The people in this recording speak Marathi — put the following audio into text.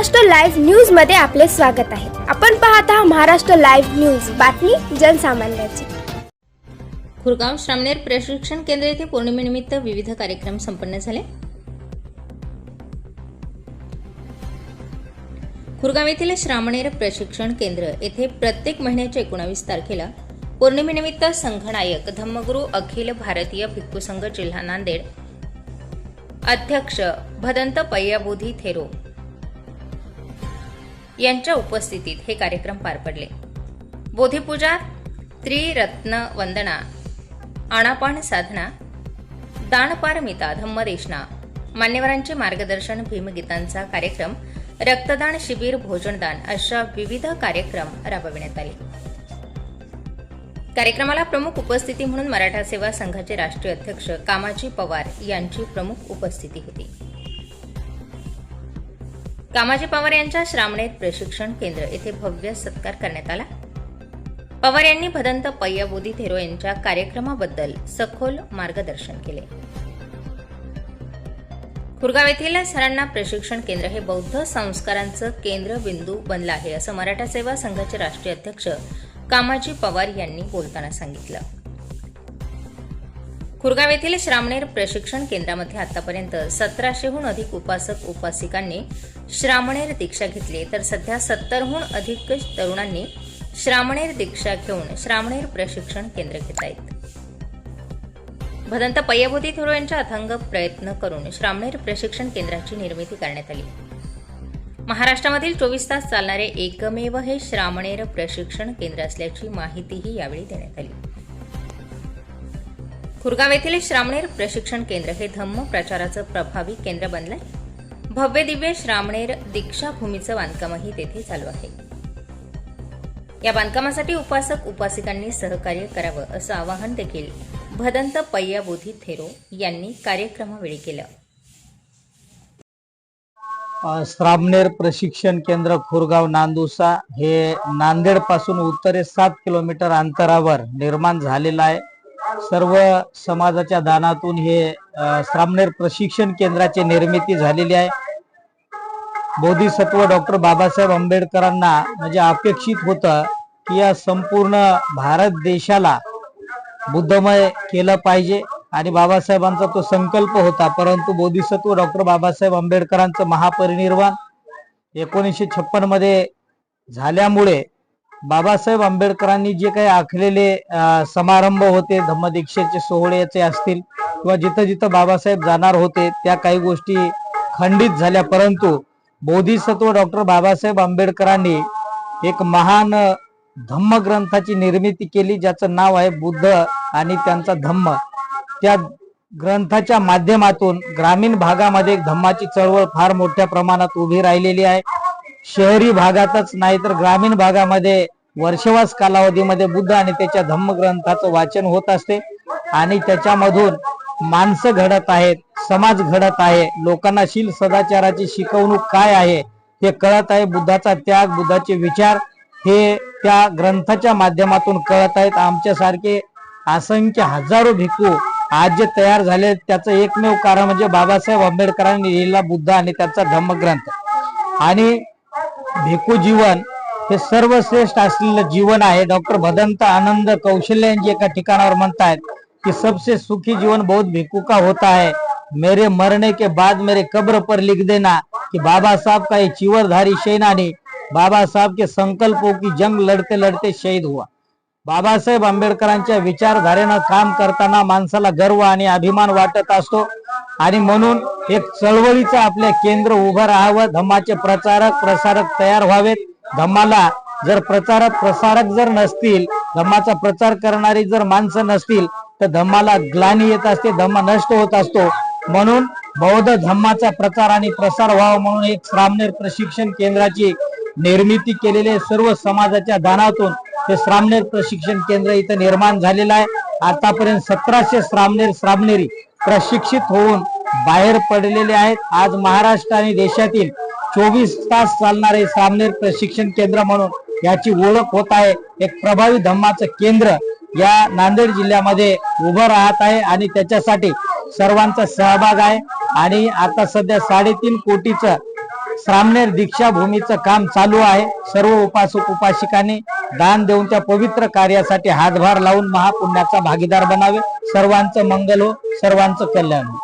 महाराष्ट्र लाईव्ह न्यूजमध्ये आपले स्वागत आहे. आपण पाहत आहात महाराष्ट्र लाईव्ह न्यूज. बातमी जनसामान्याची. खुरगाव श्रामनेर प्रशिक्षण केंद्र येथे पौर्णिमेनिमित्त विविध कार्यक्रम संपन्न झाले. खुरगाव येथील श्रामणेर प्रशिक्षण केंद्र येथे प्रत्येक महिन्याच्या एकोणावीस तारखेला पौर्णिमेनिमित्त संघनायक धम्मगुरू अखिल भारतीय भिक्खू संघ जिल्हा नांदेड अध्यक्ष भदंत पय्याबोधी थेरो यांच्या उपस्थितीत हे कार्यक्रम पार पडले. बोधिपूजा त्रिरत्न वंदना आणापाण साधना दानपारमिता धम्मदेशना मान्यवरांचे मार्गदर्शन भीमगीतांचा कार्यक्रम रक्तदान शिबिर भोजनदान अशा विविध कार्यक्रम राबविण्यात आले. कार्यक्रमाला प्रमुख उपस्थिती म्हणून मराठा सेवा संघाचे राष्ट्रीय अध्यक्ष कामाजी पवार यांची प्रमुख उपस्थिती होती. कामाजी पवार यांच्या श्रामणेत प्रशिक्षण केंद्र येथे भव्य सत्कार करण्यात आला. पवार यांनी भदंत पय्याबोधी थेरो यांच्या कार्यक्रमाबद्दल सखोल मार्गदर्शन केले. खुरगाव येथील सरांना प्रशिक्षण केंद्र हे बौद्ध संस्कारांचं केंद्रबिंदू बनलं आहे असं मराठा सेवा संघाचे राष्ट्रीय अध्यक्ष कामाजी पवार यांनी बोलताना सांगितलं. खुरगाव येथील श्रामणेर प्रशिक्षण केंद्रामध्ये आतापर्यंत सतराशेहून अधिक उपासक उपासिकांनी श्रामणेर दीक्षा घेतली तर सध्या सत्तरहून अधिक तरुणांनी श्रामणेर दीक्षा घेऊन श्रामणेर प्रशिक्षण केंद्र घेत आहेत. भदंत पय्यभूती थोरो यांच्या अथंग प्रयत्न करून श्रामणेर प्रशिक्षण केंद्राची निर्मिती करण्यात आली. महाराष्ट्रामधील चोवीस तास चालणारे एकमेव हे श्रामणेर प्रशिक्षण केंद्र असल्याची माहितीही यावेळी देण्यात आली. खुरगाव येथील श्रामणेर प्रशिक्षण केंद्र हे धम्म प्रचाराचं प्रभावी केंद्र बनलंय. भव्य दिव्य श्रामणेर दीक्षाभूमीचं बांधकामही तेथे चालू आहे. या बांधकामासाठी उपासक उपासिकांनी सहकार्य करावं असं आवाहन देखील भदंत पय्याबोधी थेरो यांनी कार्यक्रमावेळी केलं. श्रामनेर प्रशिक्षण केंद्र खुरगाव नांदुसा हे नांदेडपासून उत्तरे सात किलोमीटर अंतरावर निर्माण झालेलं आहे. सर्व समाजाच्या दानातून हे श्रामनेर प्रशिक्षण केंद्राची निर्मिती झालेली आहे. बोधिसत्व डॉक्टर बाबासाहेब आंबेडकरांना म्हणजे अपेक्षित होतं की या संपूर्ण भारत देशाला बुद्धमय केलं पाहिजे आणि बाबासाहेबांचा तो संकल्प होता. परंतु बोधिसत्व डॉक्टर बाबासाहेब आंबेडकरांचं महापरिनिर्वाण एकोणीसशे छप्पनमध्ये झाल्यामुळे बाबासाहेब आंबेडकरांनी जे काही आखलेले समारंभ होते धम्मदीक्षेचे सोहळ्याचे असतील किंवा जिथं जिथं बाबासाहेब जाणार होते त्या काही गोष्टी खंडित झाल्या. परंतु बोधिसत्व डॉक्टर बाबासाहेब आंबेडकरांनी एक महान धम्म ग्रंथाची निर्मिती केली ज्याचं नाव आहे बुद्ध आणि त्यांचा धम्म. त्या ग्रंथाच्या माध्यमातून ग्रामीण भागामध्ये धम्माची चळवळ फार मोठ्या प्रमाणात उभी राहिलेली आहे. शहरी भागातच नाही तर ग्रामीण भागामध्ये वर्षवास कालावधीमध्ये बुद्ध आणि त्याच्या धम्मग्रंथाचं वाचन होत असते. आणि त्याच्यामधून माणसं घडत आहेत समाज घडत आहे. लोकांना शील सदाचाराची शिकवणूक काय आहे हे कळत आहे. बुद्धाचा त्याग बुद्धाचे विचार हे त्या ग्रंथाच्या माध्यमातून कळत आहेत. आमच्यासारखे असंख्य हजारो भिक्खू आज जे तयार झाले त्याचं एकमेव कारण म्हणजे बाबासाहेब आंबेडकरांनी लिहिलेला बुद्ध आणि त्याचा धम्मग्रंथ. आणि भिक्खू जीवन हे सर्वश्रेष्ठ असलेलं जीवन आहे. डॉक्टर भदंत आनंद कौशल्यांची एका ठिकाणावर म्हणतायत की सबसे सुखी जीवन बहुत भिक्खू का होता है? मेरे मरने के बाद मेरे कब्र पर लिख देना कि बाबा साहब का ये चिवरधारी सेनानी बाबा साहब के संकल्पों की जंग लढते लढते शहीद हुआ। बाबासाहेब आंबेडकरांच्या विचारधारेनं काम करताना माणसाला गर्व आणि अभिमान वाटत असतो. आणि म्हणून एक चळवळीचं आपल्या केंद्र उभं राहावं. धम्माचे प्रचारक प्रसारक तयार व्हावेत. धम्माला जर प्रचारक प्रसारक जर नसतील धम्माचा प्रचार करणारी जर माणसं नसतील तर धम्माला ग्लानी येत असते धम्मा नष्ट होत असतो. म्हणून बौद्ध धम्माचा प्रचार आणि प्रसार व्हावा म्हणून एक श्रामनेर प्रशिक्षण केंद्राची निर्मिती केलेले सर्व समाजाच्या दानातून हे श्रामनेर प्रशिक्षण केंद्र इथं निर्माण झालेलं आहे. आतापर्यंत सतराशे श्रामनेर श्रामनेरी प्रशिक्षित होऊन बाहेर पडलेले आहेत. आज महाराष्ट्र आणि देशातील चोवीस तास चालणारे सामनेर प्रशिक्षण केंद्र म्हणून याची ओळख होत आहे. एक प्रभावी धम्माचं केंद्र या नांदेड जिल्ह्यामध्ये उभं राहत आहे आणि त्याच्यासाठी सर्वांचा सहभाग आहे. आणि आता सध्या साडेतीन कोटीचं सामनेर दीक्षाभूमीचं काम चालू आहे. सर्व उपासक उपासिकांनी दान देऊन त्या पवित्र कार्यासाठी हातभार लावून महापुण्याचा भागीदार बनावे. सर्वांचं मंगल हो सर्वांचं कल्याण हो.